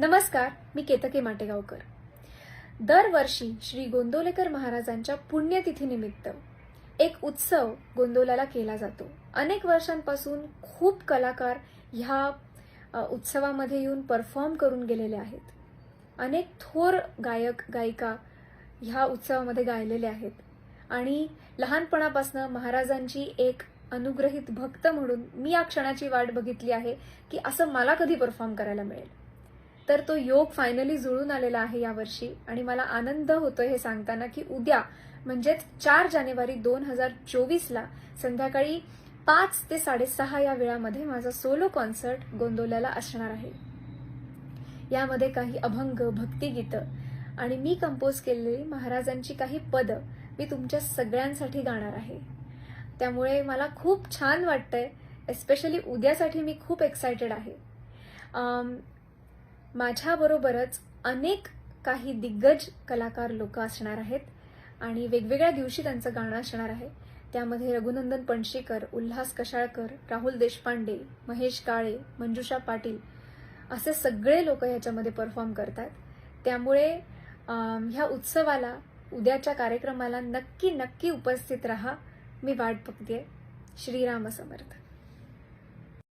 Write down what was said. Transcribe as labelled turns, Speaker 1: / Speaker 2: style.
Speaker 1: नमस्कार मी केतकी माटेगावकर. दरवर्षी श्री गोंदवलेकर महाराजांच्या पुण्यतिथीनिमित्त एक उत्सव गोंदवल्याला केला जातो. अनेक वर्षांपासून खूप कलाकार ह्या उत्सवामध्ये येऊन परफॉर्म करून गेलेले आहेत. अनेक थोर गायक गायिका ह्या उत्सवामध्ये गायलेले आहेत. आणि लहानपणापासून महाराजांची एक अनुग्रहित भक्त म्हणून मी या क्षणाची वाट बघितली आहे की असं मला कधी परफॉर्म करायला मिळेल. तर तो योग फायनली जुळून आलेला आहे यावर्षी. आणि मला आनंद होतोय हे सांगताना की उद्या म्हणजेच चार जानेवारी दोन हजार चोवीसला संध्याकाळी पाच ते साडेसहा या वेळामध्ये माझा सोलो कॉन्सर्ट गोंदवल्याला असणार आहे. यामध्ये काही अभंग भक्तिगीतं आणि मी कंपोज केलेली महाराजांची काही पदं मी तुमच्या सगळ्यांसाठी गाणार आहे. त्यामुळे मला खूप छान वाटतंय एस्पेशली उद्यासाठी मी खूप एक्सायटेड आहे. माझ्याबरोबरच अनेक काही दिग्गज कलाकार लोक असणार आहेत आणि वेगवेगळ्या दिवशी त्यांचं गाणं असणार आहे. त्यामध्ये रघुनंदन पणशीकर उल्हास कशाळकर राहुल देशपांडे महेश काळे मंजुषा पाटील असे सगळे लोक ह्याच्यामध्ये परफॉर्म करतात. त्यामुळे ह्या उत्सवाला उद्याच्या कार्यक्रमाला नक्की नक्की उपस्थित राहा. मी वाट बघते. श्रीराम समर्थ